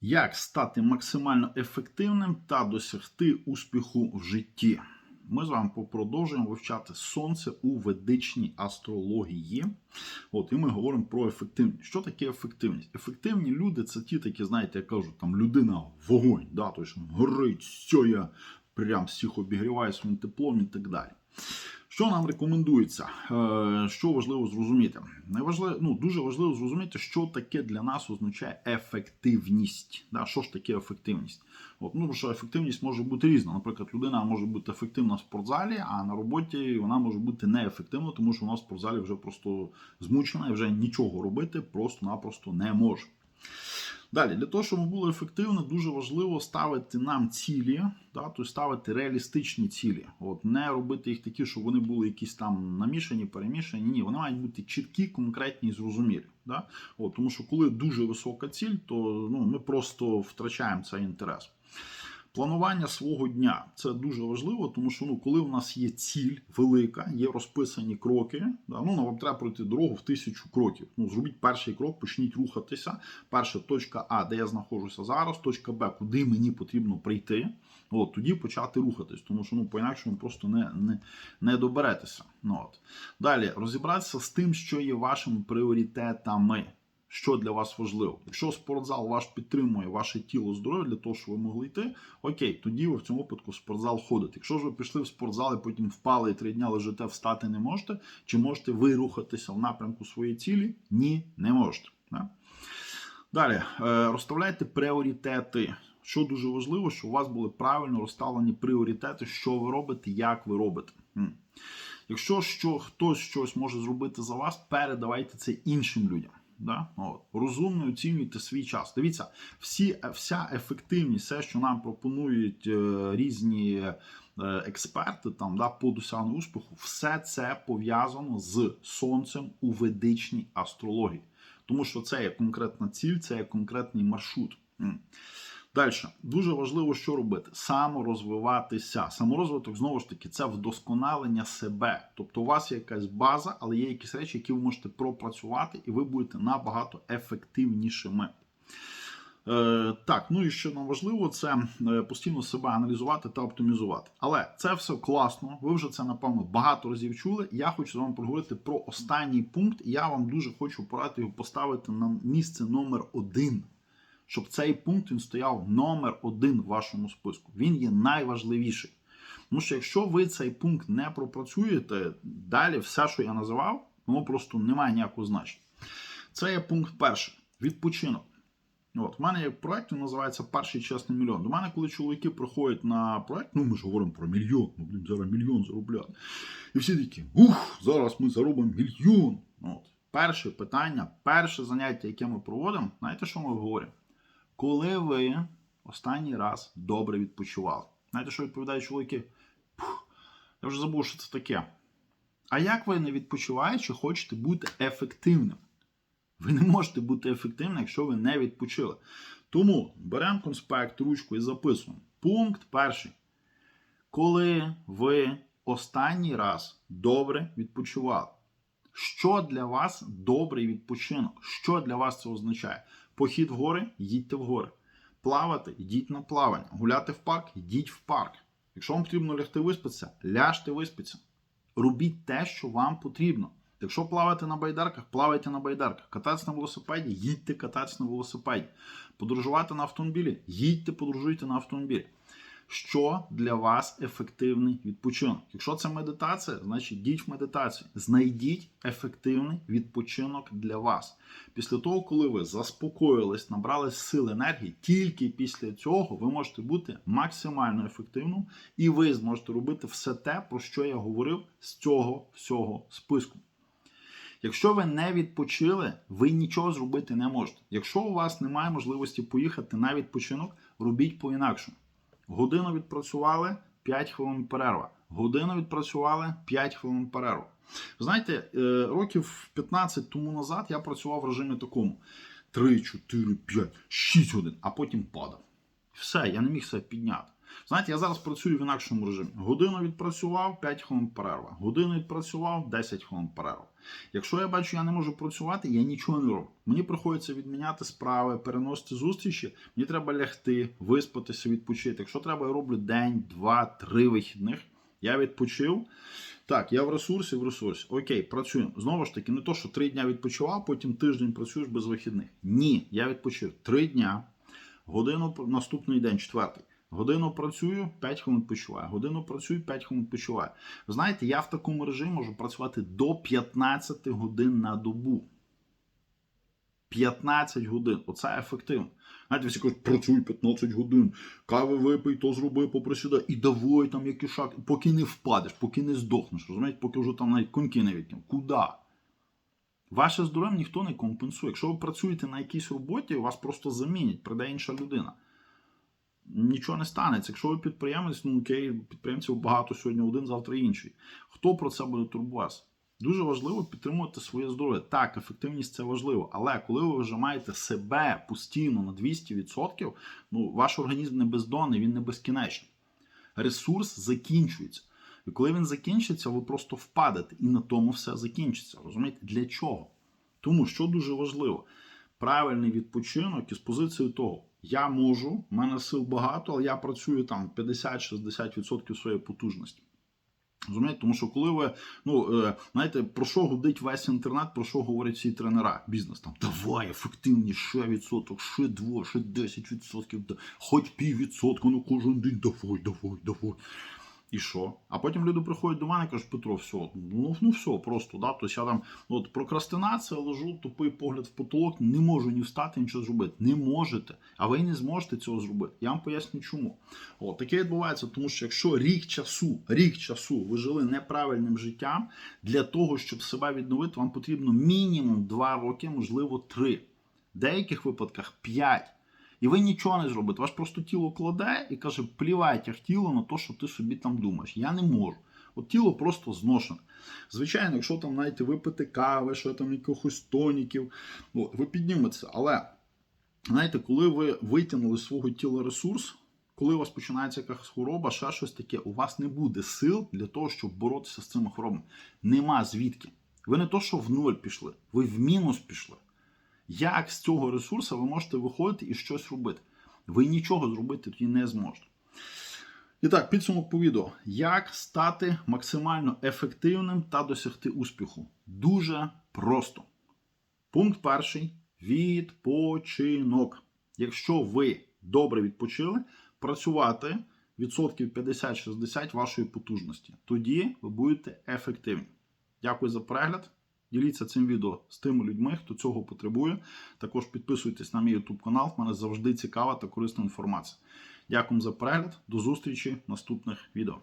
Як стати максимально ефективним та досягти успіху в житті? Ми з вами продовжуємо вивчати сонце у ведичній астрології. От, і ми говоримо про ефективність. Що таке ефективність? Ефективні люди це ті такі, знаєте, я кажу, там людина вогонь, да, тобто горить, сьоя, прям всіх обігріває своїм теплом і так далі. Що нам рекомендується? Е, Що важливо зрозуміти? Найважливо, ну, дуже важливо зрозуміти, що таке для нас означає ефективність. Да? Що ж таке ефективність? От, ну, що ефективність може бути різна. Наприклад, людина може бути ефективна в спортзалі, а на роботі вона може бути неефективна, тому що вона в спортзалі вже просто змучена і вже нічого робити просто-напросто не може. Далі, для того, щоб було ефективно, дуже важливо ставити нам цілі, да, тобто ставити реалістичні цілі. От, Не робити їх такі, щоб вони були якісь там намішані, перемішані. Ні, вони мають бути чіткі, конкретні і зрозумілі. Да? От, Тому що коли дуже висока ціль, то ну, ми просто втрачаємо цей інтерес. Планування свого дня це дуже важливо, тому що ну, коли у нас є ціль велика, є розписані кроки. Да, ну, вам треба пройти дорогу в тисячу кроків. Ну, Зробіть перший крок, почніть рухатися. Перша точка А, де я знаходжуся зараз, точка Б, куди мені потрібно прийти. От, Тоді почати рухатись, тому що ну, по-інакшому просто не не, не доберетеся. Ну, от. Далі розібратися з тим, що є вашими пріоритетами що для вас важливо. Якщо спортзал ваш підтримує ваше тіло здоров'я для того, щоб ви могли йти, окей, тоді ви в цьому випадку в спортзал ходите. Якщо ж ви пішли в спортзал і потім впали і три дня лежите, встати не можете, чи можете ви рухатися в напрямку своєї цілі? Ні, не можете. Да? Далі е, розставляйте пріоритети. Що дуже важливо, щоб у вас були правильно розставлені пріоритети, що ви робите, як ви робите. Якщо що, хтось щось може зробити за вас, передавайте це іншим людям. Да? От. Розумно оцінюйте свій час. Дивіться, всі, вся ефективність, все, що нам пропонують е, різні е, експерти там, да, по досягненню успіху, все це пов'язано з сонцем у ведичній астрології. Тому що це є конкретна ціль, це є конкретний маршрут. Далі, дуже важливо, що робити: саморозвиватися. Саморозвиток, знову ж таки, це вдосконалення себе. Тобто, у вас є якась база, але є якісь речі, які ви можете пропрацювати, і ви будете набагато ефективнішими. Е, Так, ну і що нам важливо, це е, постійно себе аналізувати та оптимізувати. Але це все класно. Ви вже це, напевно, багато разів чули. Я хочу з вами поговорити про останній пункт, я вам дуже хочу порадити його поставити на місце номер один щоб цей пункт він стояв номер один в вашому списку. Він є найважливіший. Тому що якщо ви цей пункт не пропрацюєте, далі все, що я називав, воно просто не має ніякого значення. Це є пункт перший відпочинок. От, У мене є проєкт, він називається Перший чесний мільйон. До мене, коли чоловіки приходять на проєкт, ну ми ж говоримо про мільйон, ми будемо зараз мільйон заробляти. І всі такі, ух, зараз ми заробимо мільйон. От. Перше питання, перше заняття, яке ми проводимо, знаєте, що ми говоримо? Коли ви останній раз добре відпочивали? Знаєте, що відповідають чоловіки? Я вже забув, що це таке. А як ви не відпочиваючи, хочете бути ефективним? Ви не можете бути ефективним, якщо ви не відпочили. Тому беремо конспект, ручку і записуємо. Пункт перший. Коли ви останній раз добре відпочивали? Що для вас добрий відпочинок? Що для вас це означає? Похід в гори, їдьте в гори. Плавати, йдіть на плавання. Гуляти в парк, йдіть в парк. Якщо вам потрібно лягти виспатися, ляжте виспатися. Робіть те, що вам потрібно. Якщо плавати на байдарках, плавайте на байдарках. Кататися на велосипеді, їдьте кататися на велосипеді. Подорожувати на автомобілі, їдьте, подорожуйте на автомобілі що для вас ефективний відпочинок. Якщо це медитація, значить йдіть в медитацію. Знайдіть ефективний відпочинок для вас. Після того, коли ви заспокоїлись, набрали сил енергії, тільки після цього ви можете бути максимально ефективним, і ви зможете робити все те, про що я говорив з цього всього списку. Якщо ви не відпочили, ви нічого зробити не можете. Якщо у вас немає можливості поїхати на відпочинок, робіть по-інакшому. Годину відпрацювали 5 хвилин перерва. Годину відпрацювали 5 хвилин перерва. Знаєте, е, років 15 тому назад я працював в режимі такому: 3, 4, 5, 6 годин, а потім падав. Все, я не міг себе підняти. Знаєте, я зараз працюю в інакшому режимі. Годину відпрацював, 5 хвилин перерва. Годину відпрацював, 10 хвилин перерва. Якщо я бачу, я не можу працювати, я нічого не роблю. Мені приходиться відміняти справи, переносити зустрічі. Мені треба лягти, виспатися, відпочити. Якщо треба, я роблю день, два, три вихідних. Я відпочив. Так, я в ресурсі, в ресурсі. Окей, працюємо. Знову ж таки, не то, що три дня відпочивав, потім тиждень працюєш без вихідних. Ні, я відпочив три дня, годину наступний день, четвертий. Годину працюю, 5 хвилин почуваю. Годину працюю, 5 хвилин почуваю. Ви знаєте, я в такому режимі можу працювати до 15 годин на добу. 15 годин. Оце ефективно. Знаєте, всі кажуть, працюй 15 годин, кави випий, то зроби, поприсідай, і давай там який шаг, поки не впадеш, поки не здохнеш, розумієте, поки вже там навіть коньки не відкинув. Куди? Ваше здоров'я ніхто не компенсує. Якщо ви працюєте на якійсь роботі, вас просто замінять, прийде інша людина. Нічого не станеться. Якщо ви підприємець, ну окей, підприємців багато сьогодні один, завтра інший. Хто про це буде турбуватися? Дуже важливо підтримувати своє здоров'я. Так, ефективність це важливо, але коли ви вже маєте себе постійно на 200%, ну ваш організм не бездонний, він не безкінечний. Ресурс закінчується. І коли він закінчиться, ви просто впадете, і на тому все закінчиться. Розумієте? Для чого? Тому що дуже важливо, правильний відпочинок із позиції того, я можу, в мене сил багато, але я працюю там 50-60% своєї потужності. Розумієте? Тому що коли ви, ну, е, знаєте, про що гудить весь інтернет, про що говорять всі тренера, бізнес там, давай, ефективніше, ще відсоток, ще 2, ще 10 відсотків, хоч піввідсотку, ну кожен день, давай, давай, давай. І що? А потім люди приходять до мене і кажуть, Петро, все, ну, ну все, просто, да, тобто я там, ну, от прокрастинація, лежу, тупий погляд в потолок, не можу ні встати, нічого зробити. Не можете, а ви не зможете цього зробити. Я вам поясню чому. От, таке відбувається, тому що якщо рік часу, рік часу ви жили неправильним життям, для того, щоб себе відновити, вам потрібно мінімум 2 роки, можливо, 3. В деяких випадках 5. І ви нічого не зробите. Ваш просто тіло кладе і каже, плівайте тіло на те, що ти собі там думаєш. Я не можу. От тіло просто зношене. Звичайно, якщо там знаєте, випити кави, що там якихось тоніків, ну, ви підніметеся. Але знаєте, коли ви витягнули з свого тіла ресурс, коли у вас починається якась хвороба, ще щось таке, у вас не буде сил для того, щоб боротися з цими хворобами. Нема звідки. Ви не то, що в нуль пішли, ви в мінус пішли. Як з цього ресурсу ви можете виходити і щось робити? Ви нічого зробити тоді не зможете. І так, підсумок по відео. Як стати максимально ефективним та досягти успіху? Дуже просто. Пункт перший відпочинок. Якщо ви добре відпочили, працювати відсотків 50-60 вашої потужності. Тоді ви будете ефективні. Дякую за перегляд. Діліться цим відео з тими людьми, хто цього потребує. Також підписуйтесь на мій YouTube канал. В мене завжди цікава та корисна інформація. Дякую за перегляд. До зустрічі в наступних відео.